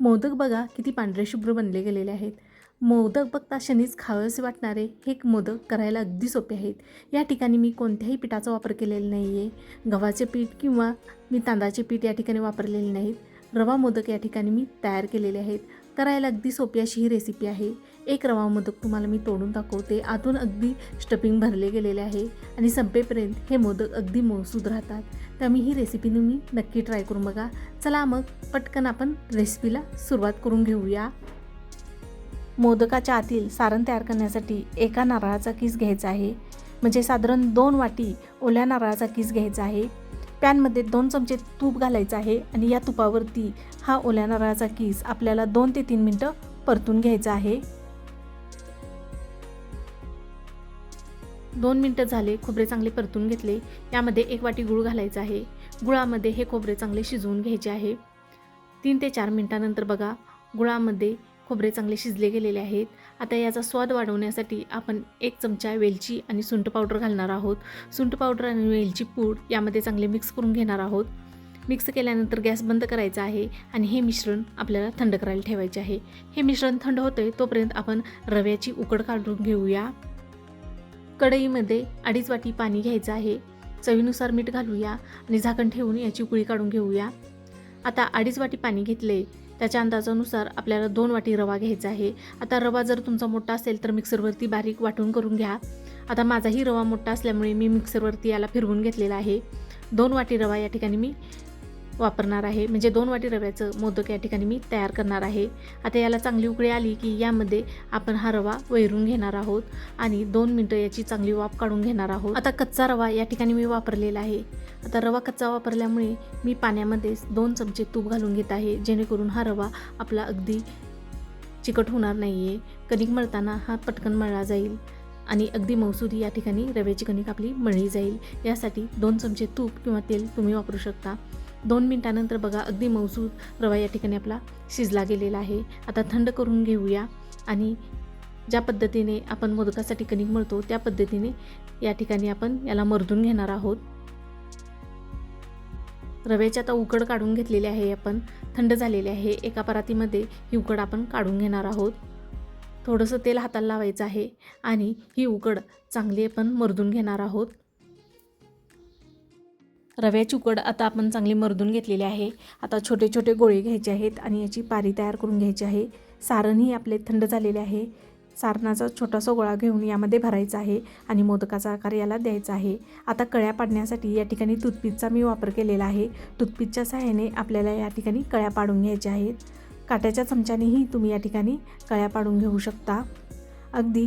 मोदक बघा किती पांढरे शुभ्र बनले गेलेले आहेत. मोदक बघता शनीच खावेसे वाटणारे हे मोदक करायला अगदी सोपे आहेत. या ठिकाणी मी कोणत्याही पिठाचा वापर केलेला नाही आहे गव्हाचे पीठ किंवा मी तांदळाचे पीठ या ठिकाणी वापरलेले नाहीत. रवा मोदक या ठिकाणी मी तयार केलेले आहेत. करायला अगदी सोपी अशी ही रेसिपी आहे. एक रवा मोदक तुम्हाला मी तोडून दाखवते. आतून अगदी स्टफिंग भरले गेलेले आहे आणि संपेपर्यंत हे मोदक अगदी मौसूद राहतात. त्यामुळे ही रेसिपी तुम्ही नक्की ट्राय करून बघा. चला मग पटकन आपण रेसिपीला सुरुवात करून घेऊया. मोदकाच्या आतील सारण तयार करण्यासाठी एका नारळाचा किस घ्यायचा आहे. म्हणजे साधारण दोन वाटी ओल्या नारळाचा किस घ्यायचा आहे. पॅनमध्ये दोन चमचे तूप घालायचं आहे आणि या तुपावरती हा ओल्या नारळाचा किस आपल्याला दोन ते तीन मिनटं परतून घ्यायचा आहे. दोन मिनटं झाले खोबरे चांगले परतून घेतले. यामध्ये एक वाटी गूळ घालायचा आहे. गुळामध्ये हे खोबरे चांगले शिजवून घ्यायचे आहे. तीन ते चार मिनटानंतर बघा गुळामध्ये खोबरे चांगले शिजले गेलेले आहेत. आता याचा स्वाद वाढवण्यासाठी आपण एक चमचा वेलची आणि सुंठ पावडर घालणार आहोत. सुंठ पावडर आणि वेलची पूड यामध्ये चांगले मिक्स करून घेणार आहोत. मिक्स केल्यानंतर गॅस बंद करायचा आहे आणि हे मिश्रण आपल्याला थंड करायला ठेवायचे आहे. हे मिश्रण थंड होतंय तोपर्यंत आपण रव्याची उकड काढून घेऊया. कढईमध्ये अडीच वाटी पाणी घ्यायचं आहे. चवीनुसार मीठ घालूया आणि झाकण ठेवून याची उकळी काढून घेऊया. आता अडीच वाटी पाणी घेतले. त्याच्या अंदाजानुसार आपल्याला दोन वाटी रवा घ्यायचा आहे. आता रवा जर तुमचा मोठा असेल तर मिक्सरवरती बारीक वाटून करून घ्या. आता माझाही रवा मोठा असल्यामुळे मी मिक्सरवरती याला फिरवून घेतलेला आहे. दोन वाटी रवा या ठिकाणी मी वापरणार आहे. म्हणजे दोन वाटी रव्याचं मोदक या ठिकाणी मी तयार करणार आहे. आता याला चांगली उकळी आली की यामध्ये आपण हा रवा वैरून घेणार आहोत आणि दोन मिनटं याची चांगली वाफ काढून घेणार आहोत. आता कच्चा रवा या ठिकाणी मी वापरलेला आहे. आता रवा कच्चा वापरल्यामुळे मी पाण्यामध्ये दोन चमचे तूप घालून घेत आहे. जेणेकरून हा रवा आपला अगदी चिकट होणार नाही आहे कणिक मळताना हा पटकन मळला जाईल आणि अगदी मौसुदी या ठिकाणी रव्याची कणिक आपली मळली जाईल. यासाठी दोन चमचे तूप किंवा तेल तुम्ही वापरू शकता. दोन मिनटानंतर बघा अगदी मौसूद रवा या ठिकाणी आपला शिजला गेलेला आहे. आता थंड करून घेऊया आणि ज्या पद्धतीने आपण मोदकासाठी कणिक मळतो त्या पद्धतीने या ठिकाणी आपण याला मर्दून घेणार आहोत. रव्याची आता उकड काढून घेतलेली आहे आपण. थंड झालेले आहे. एका परातीमध्ये ही उकड आपण काढून घेणार आहोत. थोडंसं तेल हाताला लावायचं आहे आणि ही उकड चांगली आपण मर्दून घेणार आहोत. रव्याची उकड आता आपण चांगली मर्दून घेतलेली आहे. आता छोटे छोटे गोळे घ्यायचे आहेत आणि याची पारी तयार करून घ्यायची आहे. सारणही आपले थंड झालेले आहे. सारणाचा छोटासा गोळा घेऊन यामध्ये भरायचा आहे आणि मोदकाचा आकार याला द्यायचा आहे. आता कळ्या पाडण्यासाठी या ठिकाणी टूथपिकचा मी वापर केलेला आहे. टूथपिकच्या सहाय्याने आपल्याला या ठिकाणी कळ्या पाडून घ्यायच्या आहेत. काट्याच्या चमच्यानेही तुम्ही या ठिकाणी कळ्या पाडून घेऊ शकता. अगदी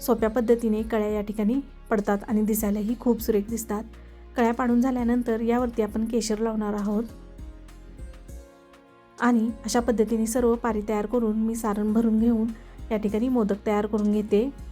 सोप्या पद्धतीने कळ्या या ठिकाणी पडतात आणि दिसायलाही खूप सुरेख दिसतात. कळ्या पाडून झाल्यानंतर यावरती आपण केशर लावणार आहोत. आणि अशा पद्धतीने सर्व पारी तयार करून मी सारण भरून घेऊन या ठिकाणी मोदक तयार करून घेते.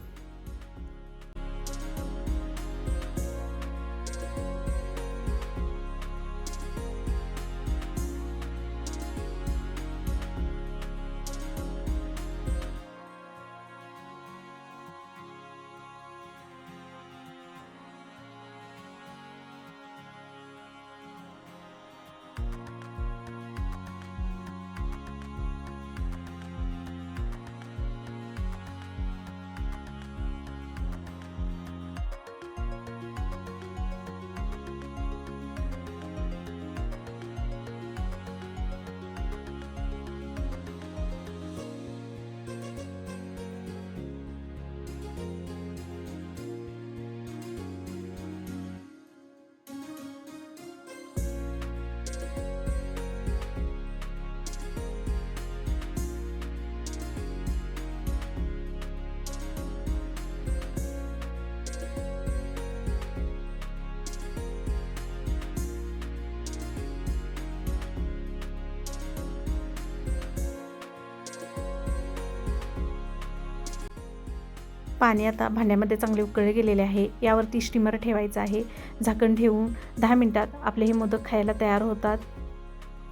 पाणी आता भांड्यामध्ये चांगले उकळले गेलेले आहे. यावरती स्टीमर ठेवायचं आहे. झाकण ठेवून दहा मिनटात आपले हे मोदक खायला तयार होतात.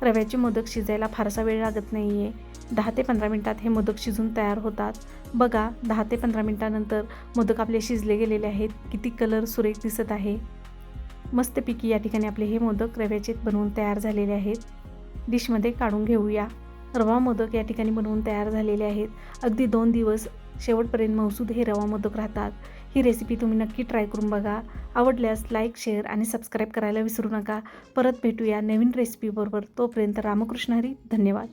रव्याचे मोदक शिजायला फारसा वेळ लागत नाही आहे दहा ते पंधरा मिनटात हे मोदक शिजून तयार होतात. बघा दहा ते पंधरा मिनटानंतर मोदक आपले शिजले गेलेले आहेत. किती कलर सुरेख दिसत आहे. मस्तपैकी या ठिकाणी आपले हे मोदक रव्याचे बनवून तयार झालेले आहेत. डिशमध्ये काढून घेऊया. रवा मोदक या ठिकाणी बनवून तयार झालेले आहेत. अगदी दोन दिवस शेवटपर्यंत मौसूद हे रवा मोदक राहतात. ही रेसिपी तुम्ही नक्की ट्राय करून बघा. आवडल्यास लाईक शेअर आणि सबस्क्राईब करायला विसरू नका. परत भेटूया नवीन रेसिपीबरोबर तोपर्यंत रामकृष्ण हरी धन्यवाद.